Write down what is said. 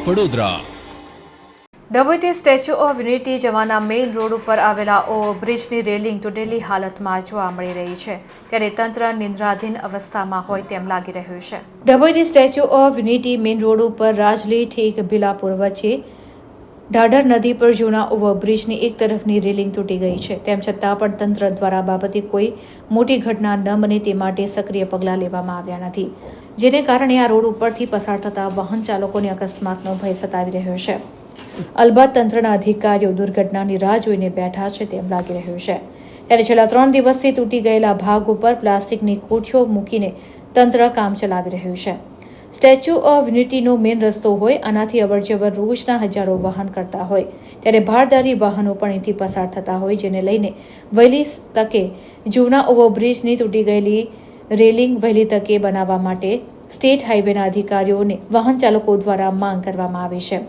Vadodara. ડભોઈથી statue of unity જવાના main road ઉપર આવેલા ઓવરબ્રિજની રેલિંગ તૂટેલી હાલતમાં જોવા મળી રહી છે ત્યારે તંત્ર નિંદ્રાધીન અવસ્થામાં હોય તેમ લાગી રહ્યું છે ડભોઈથી statue of unity main road ઉપર રાજલી ઠીક ભીલાપુર વચ્ચે ઢાઢર નદી પર જૂના ઓવરબ્રિજની એક તરફની રેલિંગ તૂટી ગઈ છે. તેમ છતાં પણ તંત્ર દ્વારા બાબતે કોઈ મોટી ઘટના ન બને તે માટે સક્રિય પગલાં લેવામાં આવ્યા નથી. જેને કારણે આ રોડ ઉપરથી પસાર થતા વાહન ચાલકોને અકસ્માતનો ભય સતાવી રહ્યો છે. અલબત્ત તંત્રના અધિકારીઓ દુર્ઘટનાની રાહ જોઈને બેઠા છે તેમ લાગી રહ્યું છે. ત્યારે છેલ્લા ત્રણ દિવસથી તૂટી ગયેલા ભાગ ઉપર પ્લાસ્ટિકની કોઠીઓ મૂકીને તંત્ર કામ ચલાવી રહ્યું છે. સ્ટેચ્યુ ઓફ યુનિટીનો મેઇન રસ્તો હોય, આનાથી અવરજવર રોજના હજારો વાહન કરતા હોય. ત્યારે ભારદારી વાહનો પણ અહીંથી પસાર થતા હોય, જેને લઈને વહેલી તકે જૂના ઓવરબ્રિજની તૂટી ગયેલી રેલિંગ વહેલી તકે બનાવવા માટે સ્ટેટ હાઈવેના અધિકારીઓને વાહન ચાલકો દ્વારા માંગ કરવામાં આવી છે.